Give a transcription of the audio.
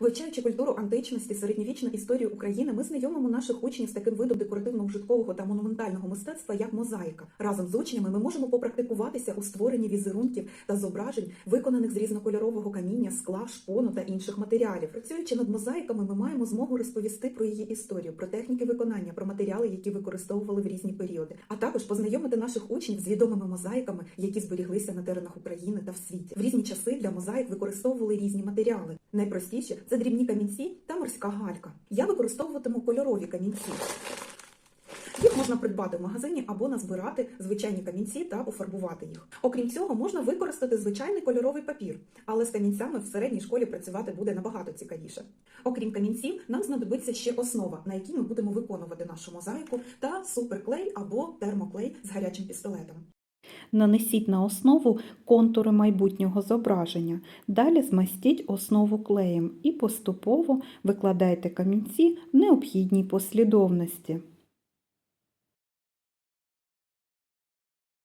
Вивчаючи культуру античності, середньовічну історію України, ми знайомимо наших учнів з таким видом декоративно-вжиткового та монументального мистецтва, як мозаїка. Разом з учнями ми можемо попрактикуватися у створенні візерунків та зображень, виконаних з різнокольорового каміння, скла, шпону та інших матеріалів. Працюючи над мозаїками, ми маємо змогу розповісти про її історію, про техніки виконання, про матеріали, які використовували в різні періоди, а також познайомити наших учнів з відомими мозаїками, які зберіглися на теренах України та в світі. В різні часи для мозаїк використовували різні матеріали. Найпростіші це дрібні камінці та морська галька. Я використовуватиму кольорові камінці. Їх можна придбати в магазині або назбирати звичайні камінці та пофарбувати їх. Окрім цього, можна використати звичайний кольоровий папір, але з камінцями в середній школі працювати буде набагато цікавіше. Окрім камінців, нам знадобиться ще основа, на якій ми будемо виконувати нашу мозаїку, та суперклей або термоклей з гарячим пістолетом. Нанесіть на основу контури майбутнього зображення. Далі змастіть основу клеєм і поступово викладайте камінці в необхідній послідовності.